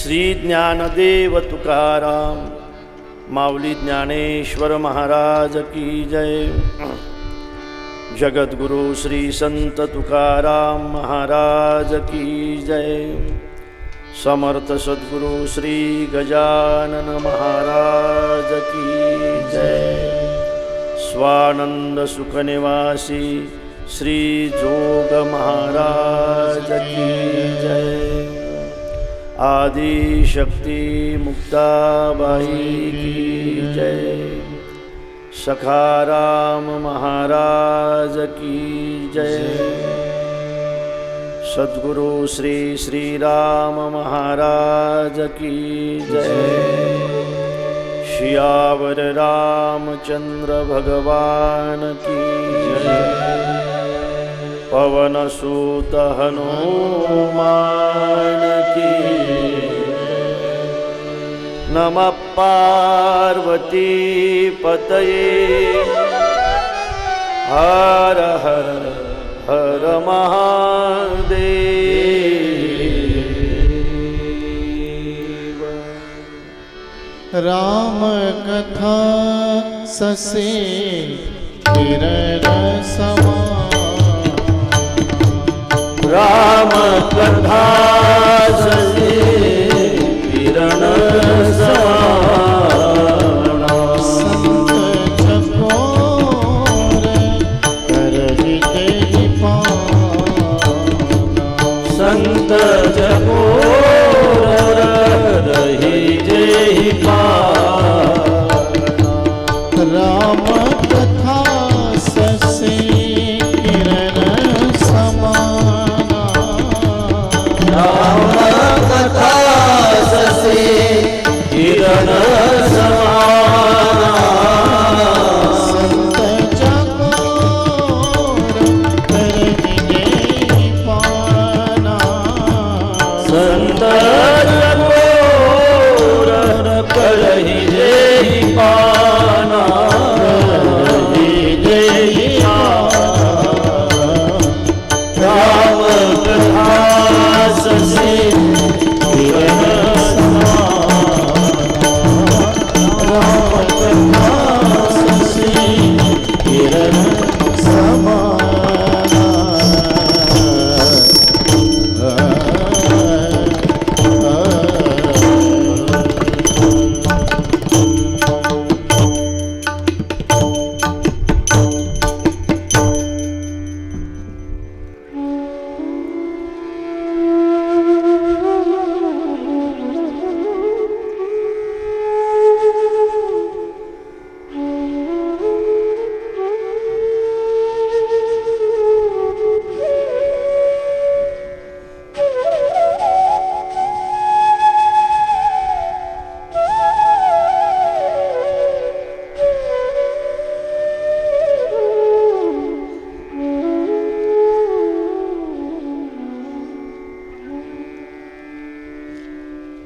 श्री ज्ञानदेव तुकाराम माऊली ज्ञानेश्वर महाराज की जय। जगद्गुरु श्री संत तुकाराम महाराज की जय। समर्थ सद्गुरु श्री गजानन महाराज की जय। स्वानंद सुखनिवासी श्री जोग महाराज की जय। आदि शक्ति मुक्ताबाई की जय। सखाराम महाराज की जय। सद्गुरु श्री श्री राम महाराज की जय। शियावर रामचंद्र भगवान की जय। पवन सूत हनुमान की नम पार्वती पतये। हर हर हर महादेव। राम कथा ससे किरण समा।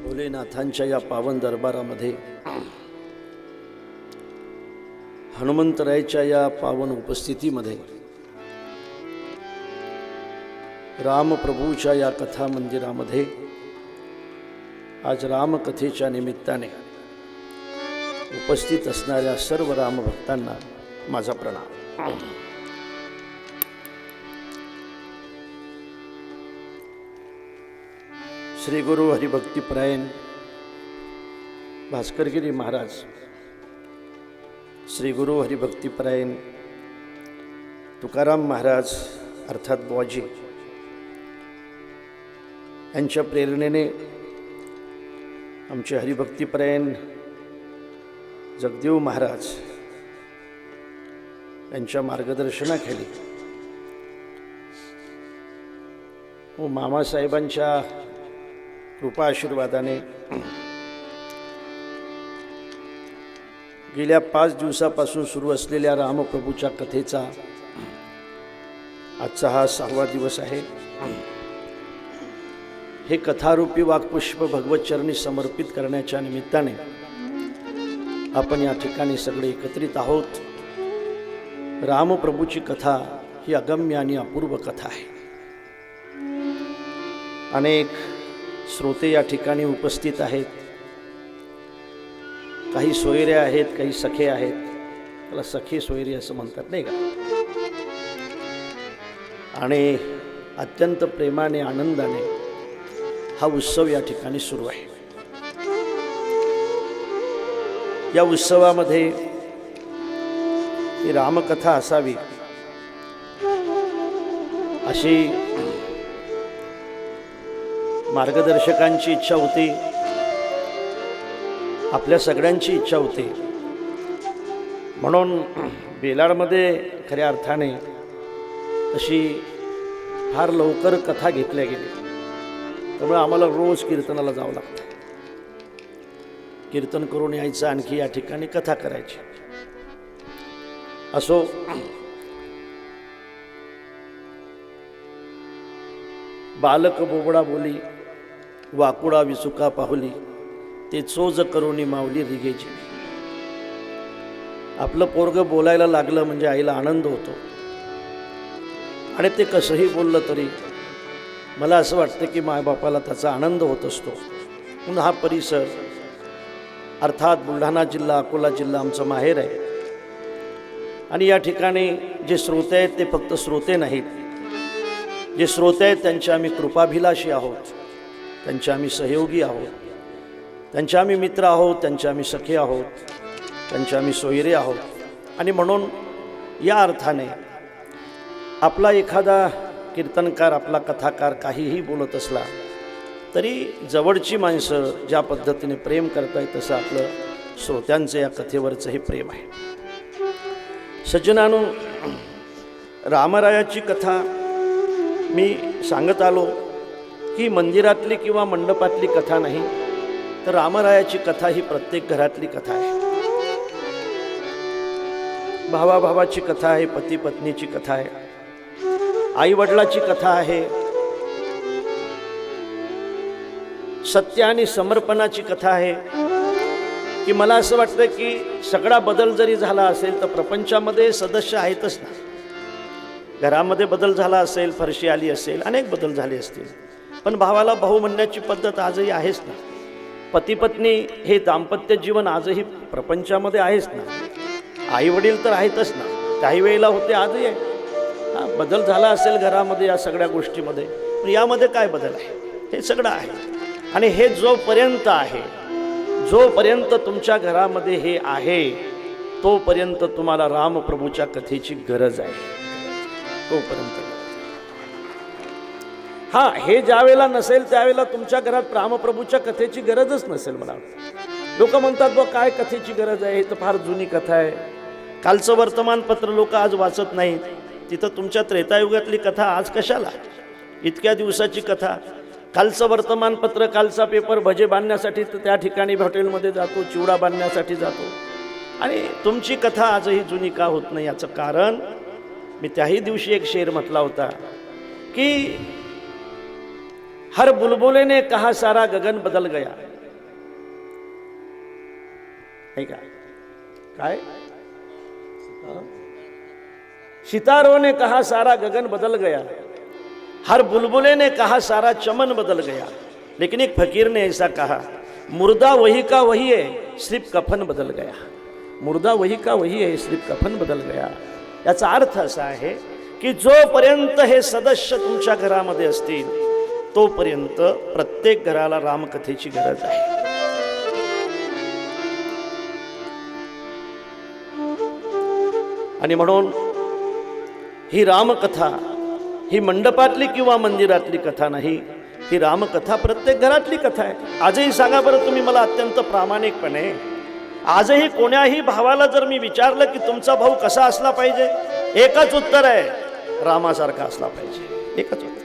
भोलेनाथांच्या या पावन दरबारामध्ये हनुमंतरायच्या या पावन उपस्थितीमध्ये रामप्रभूच्या या कथा मंदिरामध्ये आज रामकथेच्या निमित्ताने उपस्थित असणाऱ्या सर्व रामभक्तांना माझा प्रणाम. श्री गुरु हरिभक्तीपरायण भास्करगिरी महाराज श्री गुरु हरिभक्तीपरायण तुकाराम महाराज अर्थात बॉजी यांच्या प्रेरणेने आमचे हरिभक्तीपरायण जगदेव महाराज यांच्या मार्गदर्शनाखाली हो व मामासाहेबांच्या कृपा आशीर्वादाने. गेल्या पाच दिवसापासून सुरू असलेल्या रामप्रभूच्या कथेचा आजचा हा सहावा दिवस आहे. हे कथारूपी वाक्पुष्प भगवतचरणी समर्पित करण्याच्या निमित्ताने आपण या ठिकाणी सगळे एकत्रित आहोत. रामप्रभूची कथा ही अगम्य आणि अपूर्व कथा आहे. अनेक श्रोते या ठिकाणी उपस्थित आहेत. काही सोयरे आहेत काही सखे आहेत. त्याला सखे सोयरी असं म्हणतात नाही का? आणि अत्यंत प्रेमाने आनंदाने हा उत्सव या ठिकाणी सुरू आहे. या उत्सवामध्ये ही रामकथा असावी. अशी मार्गदर्शकांची इच्छा होती. आपल्या सगळ्यांची इच्छा होती. म्हणून बेलाडमध्ये खऱ्या अर्थाने तशी फार लवकर कथा घेतल्या गेली. त्यामुळे आम्हाला रोज कीर्तनाला जावं लागतं. कीर्तन करून यायचं आणखी या ठिकाणी कथा करायची. असो बालक बोबडा बोली वाकुडा विसुका पाहुली ते चोज करुणी मावली रिगेची. आपलं पोरग बोलायला लागलं म्हणजे आईला आनंद होतो. आणि ते कसंही बोललं तरी मला असं वाटतं की मायबापाला त्याचा आनंद होत असतो. म्हणून हा परिसर अर्थात बुलढाणा जिल्हा अकोला जिल्हा आमचं माहेर आहे. आणि या ठिकाणी जे श्रोते आहेत ते फक्त श्रोते नाहीत. जे श्रोते आहेत त्यांचे आम्ही कृपाभिलाषी आहोत. त्यांचे आम्ही सहयोगी आहोत. त्यांचे आम्ही मित्र आहोत त्यांचे आम्ही सखी आहोत त्यांचे आम्ही सोयरे आहोत. आणि म्हणून या अर्थाने आपला एखादा कीर्तनकार आपला कथाकार काहीही बोलत असला तरी जवळची माणसं ज्या पद्धतीने प्रेम करतायत तसं आपलं श्रोत्यांचं या कथेवरचं हे प्रेम आहे. सज्जनानो रामरायाची कथा मी सांगत आलो. ही मंदिरातली किंवा मंडपातली कथा नाही तर रामरायाची कथा ही प्रत्येक घरातली कथा आहे. भावाभावाची कथा आहे पती पत्नीची कथा आहे आईवडिलाची कथा आहे सत्य आणि समर्पणाची कथा आहे की मला असं वाटतं की सगळा बदल जरी झाला असेल तर प्रपंचामध्ये सदस्य आहेतच ना. घरामध्ये बदल झाला असेल फरशी आली असेल अनेक बदल झाले असतील. पण भावाला भाऊ म्हणण्याची पद्धत आजही आहेच ना. पतीपत्नी हे दाम्पत्य जीवन आजही प्रपंचामध्ये आहेच ना. आई वडील तर आहेतच ना. काही वेळेला होते आजही आहे. हा बदल झाला असेल घरामध्ये या सगळ्या गोष्टीमध्ये पण यामध्ये काय बदल आहे? हे सगळं आहे. आणि हे जोपर्यंत आहे जोपर्यंत तुमच्या घरामध्ये हे आहे तोपर्यंत तुम्हाला रामप्रभूच्या कथेची गरज आहे. तोपर्यंत. हां हे ज्या वेळेला नसेल त्यावेळेला तुमच्या घरात रामप्रभूच्या कथेची गरजच नसेल मला. लोक म्हणतात बघ काय कथेची गरज आहे? हे तर फार जुनी कथा आहे. कालचं वर्तमानपत्र लोक आज वाचत नाहीत. तिथं तुमच्या त्रेतायुगातली कथा आज कशाला? इतक्या दिवसाची कथा. कालचं वर्तमानपत्र कालचा पेपर भजे बांधण्यासाठी तर त्या ठिकाणी हॉटेलमध्ये जातो चिवडा बांधण्यासाठी जातो. आणि तुमची कथा आजही जुनी का होत नाही याचं कारण? मी त्याही दिवशी एक शेर म्हटला होता की हर बुलबुले ने कहा सारा गगन बदल गया। नाही का काय? सितारों ने कहा सारा गगन बदल गया। हर बुलबुले ने कहा सारा चमन बदल गया। लेकिन एक फकीर ने ऐसा कहा मुर्दा वही का वही है सिर्फ कफन बदल गया। मुर्दा वही का वही आहे सिर्फ कफन बदल गया। याचा अर्थ असा आहे की जोपर्यंत हे सदस्य तुमच्या घरामध्ये असतील तोपर्यंत प्रत्येक घराला रामकथेची गरज आहे. आणि म्हणून ही रामकथा ही मंडपातली किंवा मंदिरातली कथा नाही ही रामकथा प्रत्येक घरातली कथा आहे. आजही सांगा बरं तुम्ही मला अत्यंत प्रामाणिकपणे आजही कोण्याही भावाला जर मी विचारलं की तुमचा भाऊ कसा असला पाहिजे एकच उत्तर आहे रामासारखा असला पाहिजे. एकच उत्तर.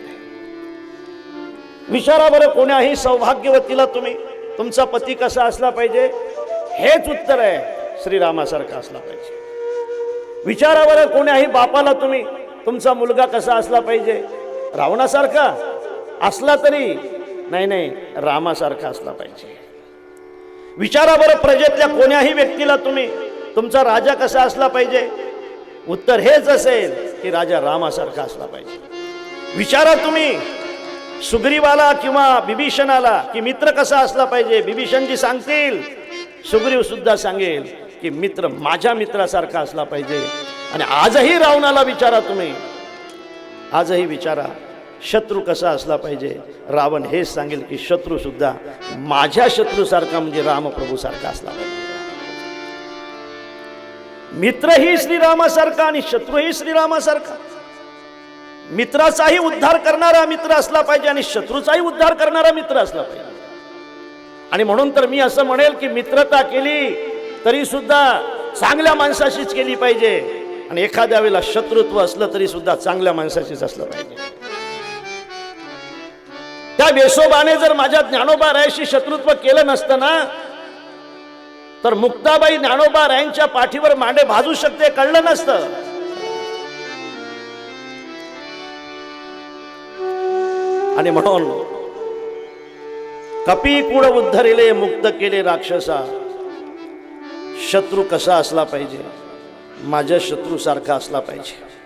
विचारा बरं कोण्याही सौभाग्यवतीला तुम्ही. तुमचा पती कसा असला पाहिजे हेच उत्तर आहे. श्रीरामासारखा असला पाहिजे. विचारा बरं कोण्याही बापाला तुम्ही तुमचा मुलगा कसा असला पाहिजे. रावणासारखा असला तरी नाही नाही रामासारखा असला पाहिजे. विचारा बरं प्रजेतल्या कोण्याही व्यक्तीला तुम्ही तुमचा राजा कसा असला पाहिजे. उत्तर हेच असेल की राजा रामासारखा असला पाहिजे. विचारा तुम्ही सुग्रीवाला किंवा बिभीषणाला की मित्र कसा असला पाहिजे बिभीषणजी सांगतील. सुग्रीव सुद्धा सांगेल की मित्र माझ्या मित्रासारखा असला पाहिजे. आणि आजही रावणाला विचारा तुम्ही. आजही विचारा शत्रू कसा असला पाहिजे. रावण हेच सांगेल की शत्रू सुद्धा माझ्या शत्रूसारखा म्हणजे रामप्रभूसारखा असला पाहिजे. मित्रही श्रीरामासारखा आणि शत्रूही श्रीरामासारखा. मित्राचाही उद्धार करणारा मित्र असला पाहिजे आणि शत्रूचाही उद्धार करणारा मित्र असला पाहिजे. आणि म्हणून तर मी असं म्हणेल की मित्रता केली तरी सुद्धा चांगल्या माणसाशीच केली पाहिजे. आणि एखाद्या वेळेला शत्रुत्व असलं तरी सुद्धा चांगल्या माणसाशीच असलं पाहिजे. त्या बेसोबाने जर माझ्या ज्ञानोबा रायाशी शत्रुत्व केलं नसतं ना तर मुक्ताबाई ज्ञानोबा रायांच्या पाठीवर मांडे भाजू शकते कळलं नसतं. आणि म्हणून कपी कुळ उद्धरिले मुक्त केले राक्षसा शत्रू कसा असला पाहिजे? माझ्या शत्रू सारखा असला पाहिजे.